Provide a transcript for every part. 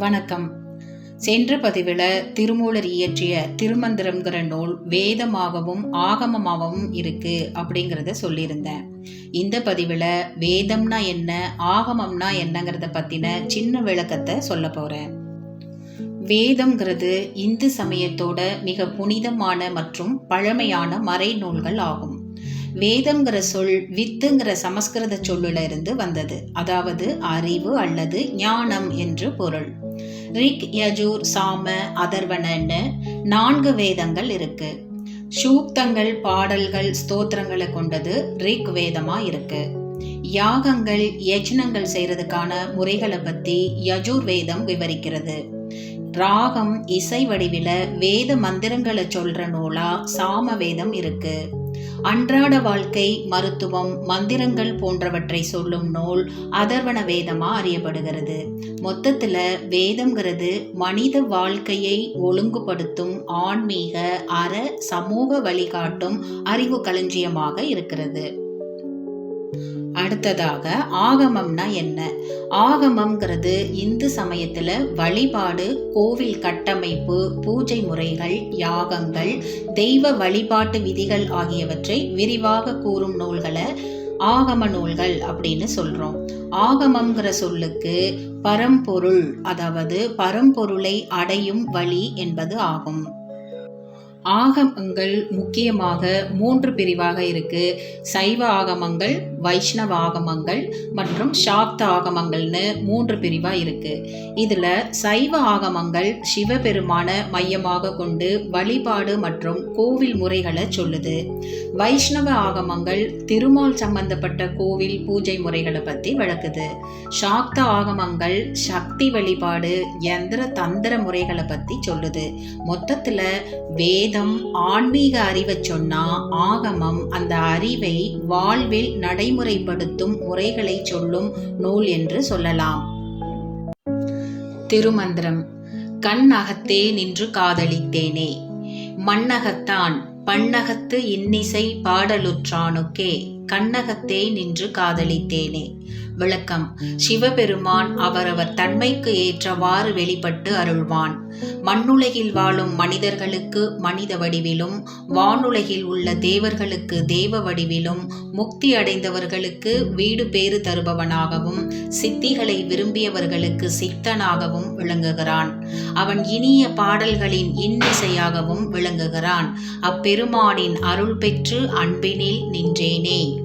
வணக்கம். சென்ற பதிவில் திருமூலர் இயற்றிய திருமந்திரம்ங்கிற நூல் வேதமாகவும் ஆகமமாகவும் இருக்கு அப்படிங்கிறத சொல்லியிருந்தேன். இந்த பதிவில் வேதம்னா என்ன ஆகமம்னா என்னங்கிறத பற்றின சின்ன விளக்கத்தை சொல்ல போகிறேன் வேதம்ங்கிறது இந்து சமயத்தோட மிக புனிதமான மற்றும் பழமையான மறைநூல்கள் ஆகும். வேதம்ங்கிற சொல் வித்துங்கிற சமஸ்கிருத சொல்லுல இருந்து வந்தது. அதாவது அறிவு அல்லது ஞானம் என்று பொருள். ரிக் யஜூர் சாம அதர்வனன்னு நான்கு வேதங்கள் இருக்கு. சூக்தங்கள் பாடல்கள் ஸ்தோத்திரங்களை கொண்டது ரிக் வேதமா இருக்கு. யாகங்கள் யஜ்னங்கள் செய்யறதுக்கான முறைகளை பத்தி யஜூர் வேதம் விவரிக்கிறது. ராகம் இசை வடிவில வேத மந்திரங்களை சொல்ற நூலா சாம வேதம் இருக்கு. அன்றாட வாழ்க்கை மருத்துவம் மந்திரங்கள் போன்றவற்றை சொல்லும் நூல் அதர்வன வேதமா அறியப்படுகிறது. மொத்தத்துல வேதம்ங்கிறது மனித வாழ்க்கையை ஒழுங்குபடுத்தும் ஆன்மீக அற சமூக வழிகாட்டும் அறிவு களஞ்சியமாக இருக்கிறது. அடுத்ததாக ஆகமம்னா என்ன? ஆகமம்ங்கிறது இந்து சமயத்தில் வழிபாடு கோவில் கட்டமைப்பு பூஜை முறைகள் யாகங்கள் தெய்வ வழிபாட்டு விதிகள் ஆகியவற்றை விரிவாக கூறும் நூல்களை ஆகம நூல்கள் அப்படின்னு சொல்கிறோம் ஆகமம்ங்கிற சொல்லுக்கு பரம்பொருள் அதாவது பரம்பொருளை அடையும் வழி என்பது ஆகும். ஆகமங்கள் முக்கியமாக மூன்று பிரிவாக இருக்கு. சைவ ஆகமங்கள் வைஷ்ணவ ஆகமங்கள் மற்றும் சாக்த ஆகமங்கள்னு மூன்று பிரிவா இருக்கு. இதுல சைவ ஆகமங்கள் சிவபெருமான மையமாக கொண்டு வழிபாடு மற்றும் கோவில் முறைகளை சொல்லுது. வைஷ்ணவ ஆகமங்கள் திருமால் சம்பந்தப்பட்ட கோவில் பூஜை முறைகளை பத்தி விளக்குது சாக்த ஆகமங்கள் சக்தி வழிபாடு யந்திர தந்திர முறைகளை பத்தி சொல்லுது. மொத்தத்துல வேத வேதம் ஆன்மீக அறிவை சொன்னா ஆகமம். அந்த அறிவை வாழ்வில் நடைமுறைப்படுத்தும் முறைகளை சொல்லும் நூல் என்று சொல்லலாம். திருமந்திரம். கண் அகத்தே நின்று காதலித்தேனே. மண்ணகத்தான் பண்ணகத்து இன்னிசை பாடலுற்றானுக்கே. கண்ணகத்தே நின்று காதலித்தேனே. விளக்கம். சிவபெருமான் அவரவர் தன்மைக்கு ஏற்றவாறு வெளிப்பட்டு அருள்வான். மண்ணுலகில் வாழும் மனிதர்களுக்கு மனித வடிவிலும் வானுலகில் உள்ள தேவர்களுக்கு தேவ வடிவிலும் முக்தி அடைந்தவர்களுக்கு வீடு பேறு தருபவனாகவும் சித்திகளை விரும்பியவர்களுக்கு சித்தனாகவும் விளங்குகிறான். அவன் இனிய பாடல்களின் இன்னிசையாகவும் விளங்குகிறான். அப்பெருமானின் அருள் பெற்று அன்பினில் நின்றேனே.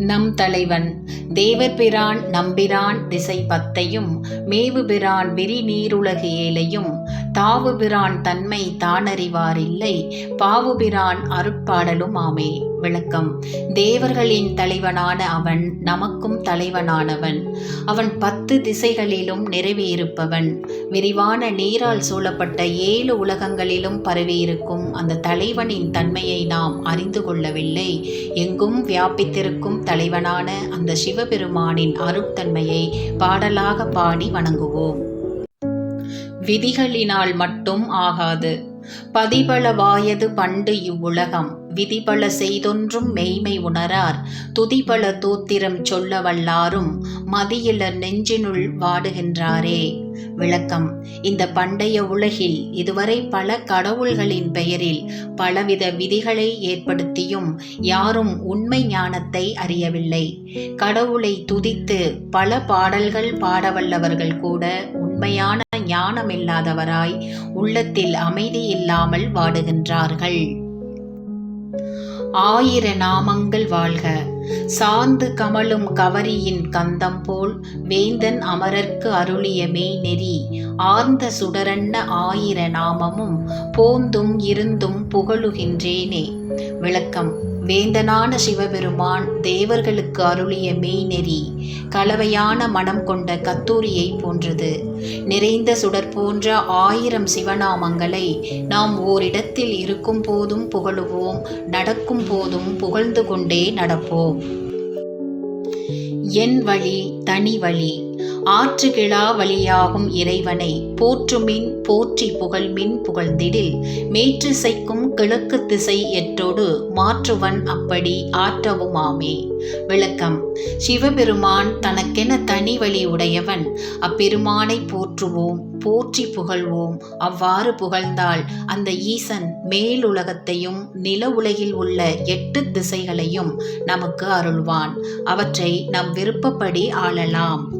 நம் தலைவன். தேவர்பிரான் நம்பிரான் திசை பத்தையும் மேவுபிரான் விரி நீருலகு ஏலையும் தாவுபிரான் தன்மை தானறிவாரில்லை பாவுபிரான் அருட்பாடலும் ஆமே விளக்கம். தேவர்களின் தலைவனான அவன் நமக்கும் தலைவனானவன். அவன் பத்து திசைகளிலும் நிறைவேறுப்பவன் விரிவான நீரால் சூழப்பட்ட ஏழு உலகங்களிலும் பரவியிருக்கும் அந்த தலைவனின் தன்மையை நாம் அறிந்து கொள்ளவில்லை. எங்கும் வியாபித்திருக்கும் தலைவனான அந்த சிவபெருமானின் அருட்தன்மையை பாடலாக பாடி வணங்குவோம். விதிகளினால் மட்டும் ஆகாது. பதிபளவாயது பண்டு இவ்வுலகம். விதிபல செய்தொன்றும் மெய்மை உணரார். துதிபல தோத்திரம் சொல்ல வல்லாரும் மதியில நெஞ்சினுள் வாடுகின்றாரே. விளக்கம். இந்த பண்டைய உலகில் இதுவரை பல கடவுள்களின் பெயரில் பலவித விதிகளை ஏற்படுத்தியும் யாரும் உண்மை ஞானத்தை அறியவில்லை. கடவுளை துதித்து பல பாடல்கள் பாடவல்லவர்கள் கூட உண்மையான ஞானமில்லாதவராய் உள்ளத்தில் அமைதி இல்லாமல் வாடுகின்றார்கள். ஆயிர நாமங்கள் வாழ்க. சாந்து கமலும் கவரியின் கந்தம் போல் வேந்தன் அமரர்க்கு அருளிய மெய் நெறி ஆர்ந்த சுடரன்ன ஆயிர நாமமும் போந்தும் இருந்தும் புகழுகின்றேனே. விளக்கம். வேந்தனான சிவபெருமான் தேவர்களுக்கு அருளிய மெய்நெறி கலவையான மனம் கொண்ட கத்தூரியை போன்றது. நிறைந்த சுடர் போன்ற ஆயிரம் சிவநாமங்களை நாம் ஓரிடத்தில் இருக்கும் போதும் புகழுவோம் நடக்கும் போதும் புகழ்ந்து கொண்டே நடப்போம். என் வழி தனி வழி ஆற்றுகிழா வழியாகும் இறைவனை போற்றுமின் போற்றி புகழ்மின் புகழ்ந்திடில் மேற்றிசைக்கும் கிழக்கு திசை எற்றோடு மாற்றுவன் அப்படி ஆற்றவுமாமே. விளக்கம். சிவபெருமான் தனக்கென தனி வழி உடையவன். அப்பெருமானை போற்றுவோம் போற்றி புகழ்வோம். அவ்வாறு புகழ்ந்தால் அந்த ஈசன் மேலுலகத்தையும் நில உலகில் உள்ள எட்டு திசைகளையும் நமக்கு அருள்வான். அவற்றை நம் விருப்பப்படி ஆளலாம்.